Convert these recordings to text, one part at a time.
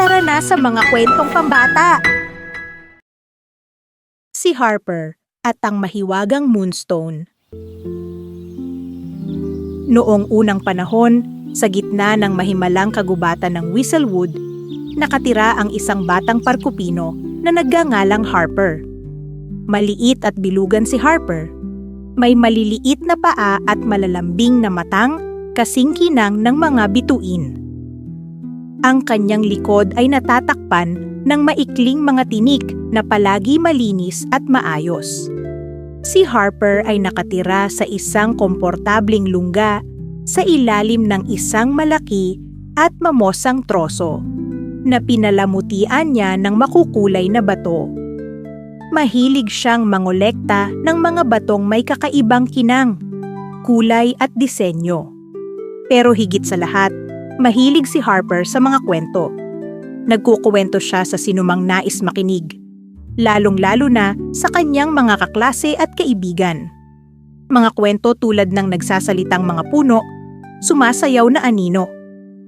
Tara na sa mga kwentong pambata! Si Harper at ang mahiwagang Moonstone Noong unang panahon, sa gitna ng mahimalang kagubatan ng Whistlewood, nakatira ang isang batang parkupino na nagngangalang Harper. Maliit at bilugan si Harper. May maliliit na paa at malalambing na matang kasing kinang ng mga bituin. Ang kanyang likod ay natatakpan ng maikling mga tinik na palagi malinis at maayos. Si Harper ay nakatira sa isang komportabling lungga sa ilalim ng isang malaki at mamosang troso na pinalamutian niya ng makukulay na bato. Mahilig siyang mangolekta ng mga batong may kakaibang kinang, kulay at disenyo. Pero higit sa lahat, mahilig si Harper sa mga kwento. Nagkukuwento siya sa sinumang nais makinig lalong-lalo na sa kanyang mga kaklase at kaibigan. Mga kwento tulad ng nagsasalitang mga puno, sumasayaw na anino,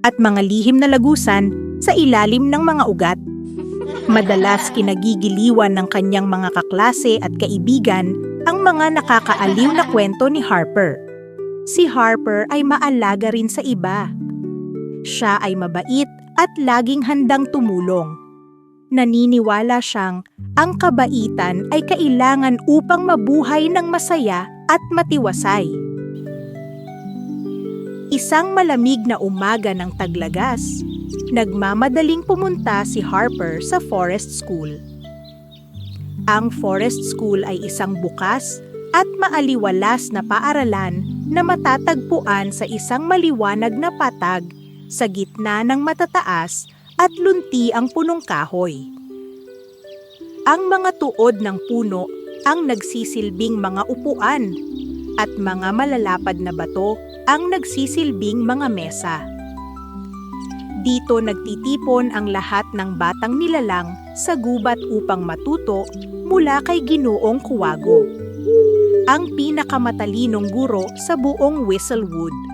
at mga lihim na lagusan sa ilalim ng mga ugat. Madalas kinagigiliwan ng kanyang mga kaklase at kaibigan ang mga nakakaaliw na kwento ni Harper. Si Harper ay maalaga rin sa iba. Siya ay mabait at laging handang tumulong naniniwala siyang ang kabaitan ay kailangan upang mabuhay ng masaya at matiwasay. Isang malamig na umaga ng taglagas, nagmamadaling pumunta si Harper sa forest school. Ang forest school ay isang bukas at maaliwalas na paaralan na matatagpuan sa isang maliwanag na patag sa gitna ng matataas at lunti ang punong kahoy. Ang mga tuod ng puno ang nagsisilbing mga upuan at mga malalapad na bato ang nagsisilbing mga mesa. Dito nagtitipon ang lahat ng batang nilalang sa gubat upang matuto mula kay Ginoong Kuwago, ang pinakamatalinong guro sa buong Whistlewood.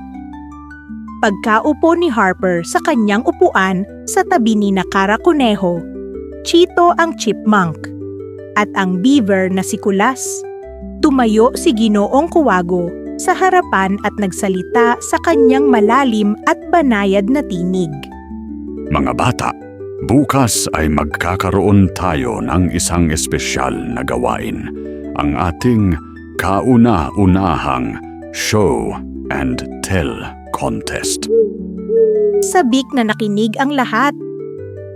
Pagkaupo ni Harper sa kanyang upuan sa tabi ni Nakara Kuneho, Chito ang chipmunk, at ang beaver na si Kulas. Tumayo si Ginoong Kuwago sa harapan at nagsalita sa kanyang malalim at banayad na tinig. Mga bata, bukas ay magkakaroon tayo ng isang espesyal na gawain. Ang ating kauna-unahang show and tell contest. Sabik na nakinig ang lahat.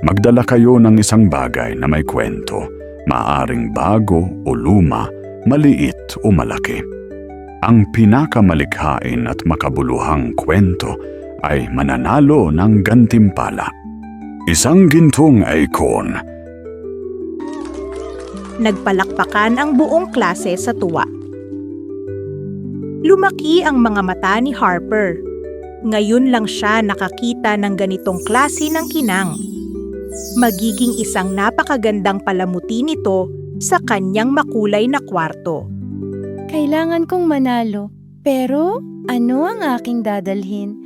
Magdala kayo ng isang bagay na may kwento, maaring bago o luma, maliit o malaki. Ang pinakamalikhain at makabuluhang kwento ay mananalo ng gantimpala. Isang gintong icon Nagpalakpakan ang buong klase sa tuwa. Lumaki ang mga mata ni Harper. Ngayon lang siya nakakita ng ganitong klase ng kinang. Magiging isang napakagandang palamuti nito sa kanyang makulay na kwarto. Kailangan kong manalo, pero ano ang aking dadalhin?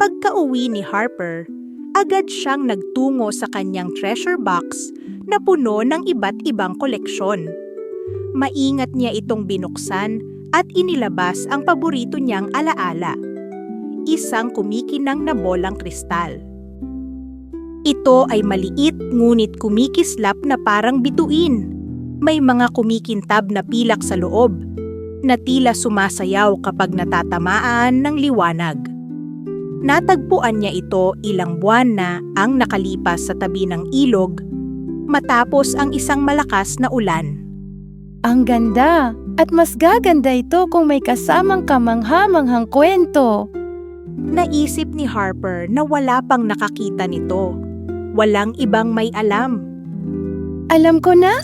Pagka-uwi ni Harper, agad siyang nagtungo sa kanyang treasure box na puno ng iba't ibang koleksyon. Maingat niya itong binuksan at inilabas ang paborito niyang alaala. Isang kumikinang na bolang kristal. Ito ay maliit ngunit kumikislap na parang bituin. May mga kumikintab na pilak sa loob na tila sumasayaw kapag natatamaan ng liwanag. Natagpuan niya ito ilang buwan na ang nakalipas sa tabi ng ilog matapos ang isang malakas na ulan. Ang ganda! At mas gaganda ito kung may kasamang kamangha-manghang kwento. Naisip ni Harper na wala pang nakakita nito. Walang ibang may alam. Alam ko na!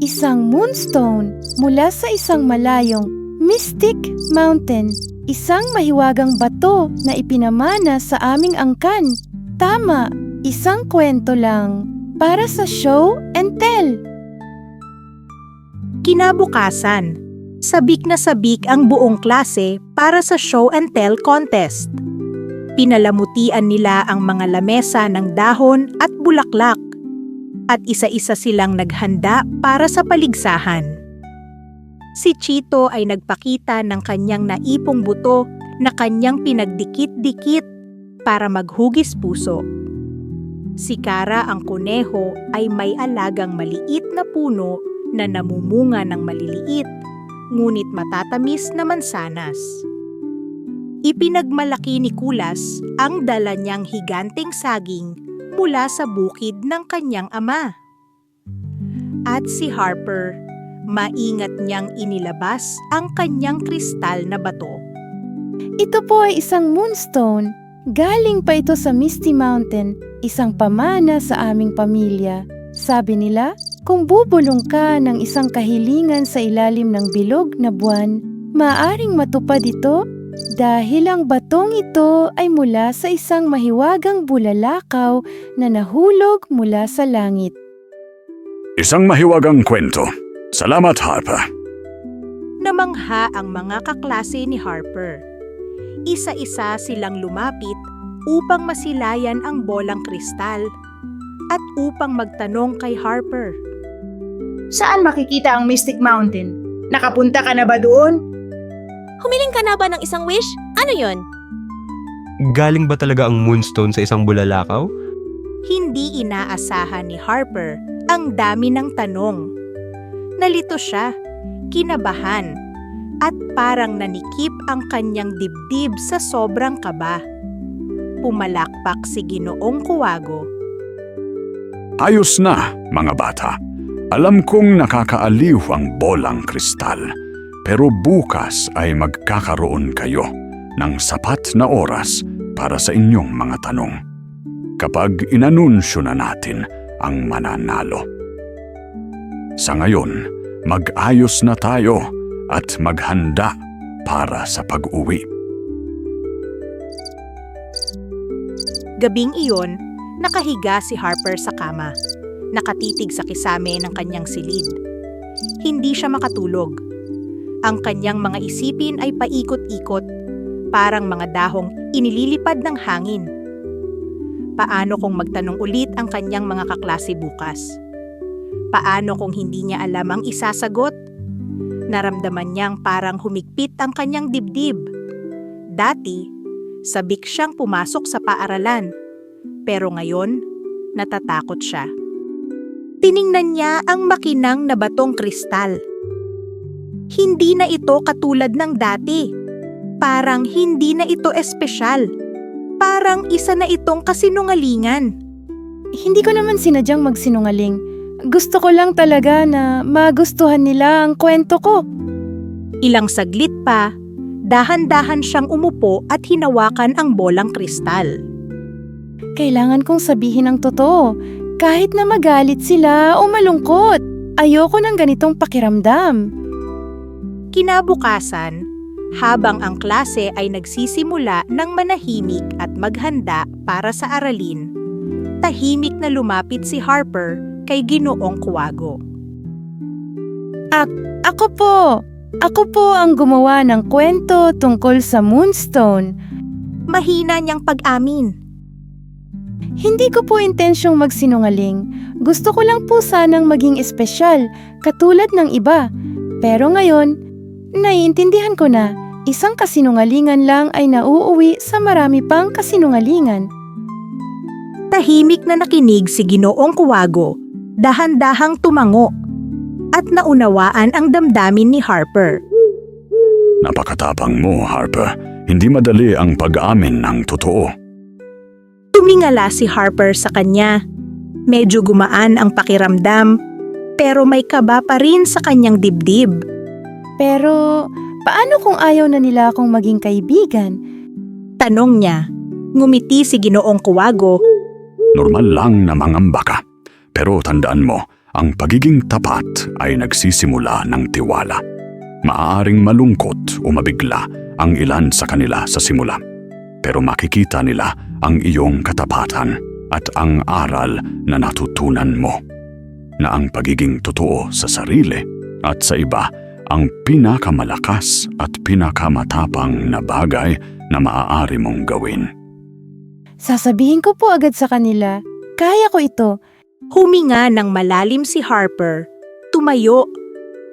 Isang moonstone mula sa isang malayong Mystic Mountain. Isang mahiwagang bato na ipinamana sa aming angkan. Tama, isang kwento lang. Para sa show and tell. Kinabukasan, sabik na sabik ang buong klase para sa show and tell contest. Pinalamutian nila ang mga lamesa ng dahon at bulaklak at isa-isa silang naghanda para sa paligsahan. Si Chito ay nagpakita ng kanyang naipong buto na kanyang pinagdikit-dikit para maghugis puso. Si Kara ang kuneho ay may alagang maliit na puno na namumunga ng maliliit, ngunit matatamis na mansanas. Ipinagmalaki ni Kulas ang dala niyang higanteng saging mula sa bukid ng kanyang ama. At si Harper, maingat niyang inilabas ang kanyang kristal na bato. Ito po ay isang moonstone. Galing pa ito sa Misty Mountain, isang pamana sa aming pamilya. Sabi nila, kung bubulong ka ng isang kahilingan sa ilalim ng bilog na buwan, maaring matupad ito dahil ang batong ito ay mula sa isang mahiwagang bulalakaw na nahulog mula sa langit. Isang mahiwagang kwento. Salamat, Harper. Namangha ang mga kaklase ni Harper. Isa-isa silang lumapit upang masilayan ang bolang kristal at upang magtanong kay Harper. Saan makikita ang Mystic Mountain? Nakapunta ka na ba doon? Humiling ka na ba ng isang wish? Ano yon? Galing ba talaga ang moonstone sa isang bulalakaw? Hindi inaasahan ni Harper ang dami ng tanong. Nalito siya, kinabahan, at parang nanikip ang kanyang dibdib sa sobrang kaba. Pumalakpak si Ginoong Kuwago. Ayos na, mga bata. Alam kong nakakaaliw ang bolang kristal. Pero bukas ay magkakaroon kayo ng sapat na oras para sa inyong mga tanong. Kapag inanunsyo na natin ang mananalo. Sa ngayon, mag-ayos na tayo at maghanda para sa pag-uwi. Gabing iyon, nakahiga si Harper sa kama. Nakatitig sa kisame ng kanyang silid. Hindi siya makatulog. Ang kanyang mga isipin ay paikot-ikot, parang mga dahong inililipad ng hangin. Paano kung magtanong ulit ang kanyang mga kaklase bukas? Paano kung hindi niya alam ang isasagot? Naramdaman niyang parang humigpit ang kanyang dibdib. Dati, sabik siyang pumasok sa paaralan. Pero ngayon, natatakot siya. Tiningnan niya ang makinang na batong kristal. Hindi na ito katulad ng dati. Parang hindi na ito espesyal. Parang isa na itong kasinungalingan. Hindi ko naman sinadyang magsinungaling. Gusto ko lang talaga na magustuhan nila ang kwento ko. Ilang saglit pa, dahan-dahan siyang umupo at hinawakan ang bolang kristal. Kailangan kong sabihin ang totoo. Kahit na magalit sila o malungkot. Ayoko ng ganitong pakiramdam. Kinabukasan, habang ang klase ay nagsisimula ng manahimik at maghanda para sa aralin, tahimik na lumapit si Harper kay Ginoong Kuwago. Ako po! Ako po ang gumawa ng kwento tungkol sa Moonstone. Mahina niyang pag-amin. Hindi ko po intensyong magsinungaling. Gusto ko lang po sanang maging espesyal, katulad ng iba. Pero ngayon, naiintindihan ko na, isang kasinungalingan lang ay nauuwi sa marami pang kasinungalingan. Tahimik na nakinig si Ginoong Kuwago, dahan-dahang tumango, at naunawaan ang damdamin ni Harper. Napakatapang mo, Harper. Hindi madali ang pag-amin ng totoo. Tumingala si Harper sa kanya. Medyo gumaan ang pakiramdam, pero may kaba pa rin sa kanyang dibdib. Pero, paano kung ayaw na nila akong maging kaibigan? Tanong niya. Ngumiti si Ginoong Kuwago. Normal lang na mangamba ka. Pero tandaan mo, ang pagiging tapat ay nagsisimula ng tiwala. Maaaring malungkot o mabigla ang ilan sa kanila sa simula. Pero makikita nila ang iyong katapatan at ang aral na natutunan mo. Na ang pagiging totoo sa sarili at sa iba ang pinakamalakas at pinakamatapang na bagay na maaari mong gawin. Sasabihin ko po agad sa kanila, kaya ko ito. Huminga ng malalim si Harper, tumayo,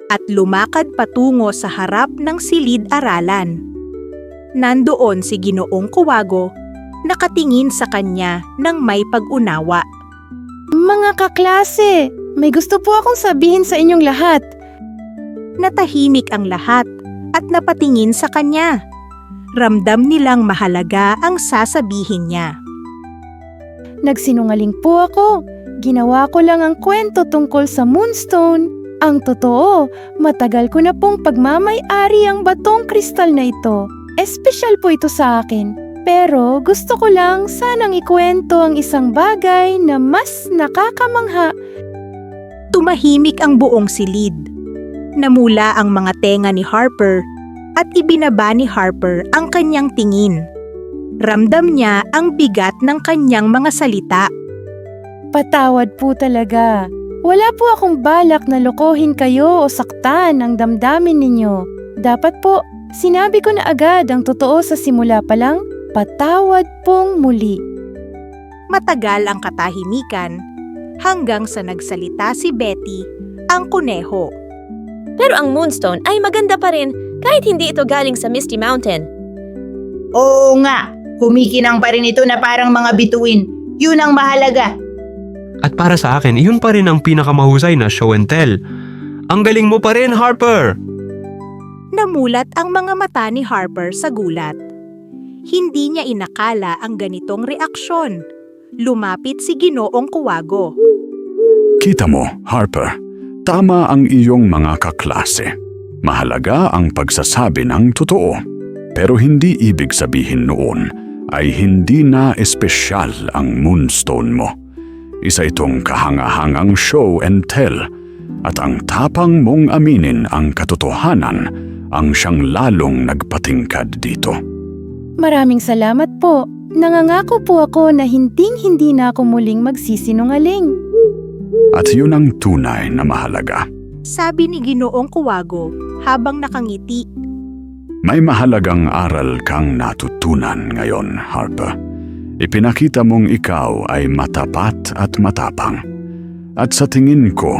at lumakad patungo sa harap ng silid-aralan. Nandoon si Ginoong Kuwago, nakatingin sa kanya ng may pag-unawa. Mga kaklase, may gusto po akong sabihin sa inyong lahat. Natahimik ang lahat at napatingin sa kanya. Ramdam nilang mahalaga ang sasabihin niya. Nagsinungaling po ako. Ginawa ko lang ang kwento tungkol sa Moonstone. Ang totoo, matagal ko na pong pagmamay-ari ang batong kristal na ito. Espesyal po ito sa akin. Pero gusto ko lang sanang ikwento ang isang bagay na mas nakakamangha. Tumahimik ang buong silid. Namula ang mga tenga ni Harper at ibinaba ni Harper ang kanyang tingin. Ramdam niya ang bigat ng kanyang mga salita. Patawad po talaga. Wala po akong balak na lokohin kayo o saktan ang damdamin ninyo. Dapat po, sinabi ko na agad ang totoo sa simula pa lang, patawad pong muli. Matagal ang katahimikan hanggang sa nagsalita si Betty, ang kuneho. Pero ang Moonstone ay maganda pa rin kahit hindi ito galing sa Misty Mountain. Oo nga, kumikinang pa rin ito na parang mga bituin. Yun ang mahalaga. At para sa akin, iyon pa rin ang pinakamahusay na show and tell. Ang galing mo pa rin, Harper! Namulat ang mga mata ni Harper sa gulat. Hindi niya inakala ang ganitong reaksyon. Lumapit si Ginoong Kuwago. Kita mo, Harper, tama ang iyong mga kaklase. Mahalaga ang pagsasabi ng totoo. Pero hindi ibig sabihin noon ay hindi na espesyal ang moonstone mo. Isa itong kahangahangang show and tell at ang tapang mong aminin ang katotohanan ang siyang lalong nagpatingkad dito. Maraming salamat po. Nangangako po ako na hinding-hindi na ako muling magsisinungaling. At yun ang tunay na mahalaga. Sabi ni Ginoong Kuwago habang nakangiti. May mahalagang aral kang natutunan ngayon, Harper. Ipinakita mong ikaw ay matapat at matapang. At sa tingin ko,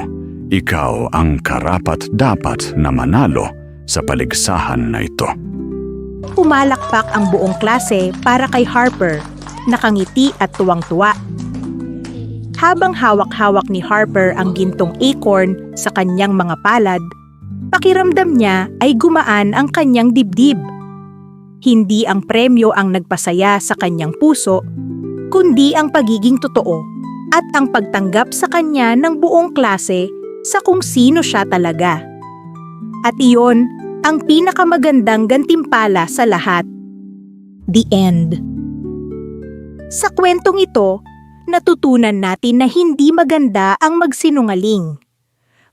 ikaw ang karapat-dapat na manalo sa paligsahan na ito. Pumalakpak ang buong klase para kay Harper, nakangiti at tuwang-tuwa. Habang hawak-hawak ni Harper ang gintong acorn sa kanyang mga palad, pakiramdam niya ay gumaan ang kanyang dibdib. Hindi ang premyo ang nagpasaya sa kanyang puso, kundi ang pagiging totoo at ang pagtanggap sa kanya ng buong klase sa kung sino siya talaga. At iyon ang pinakamagandang gantimpala sa lahat. The End Sa kwentong ito, natutunan natin na hindi maganda ang magsinungaling.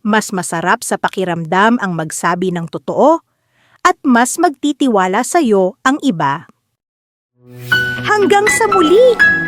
Mas masarap sa pakiramdam ang magsabi ng totoo at mas magtitiwala sa iyo ang iba. Hanggang sa muli!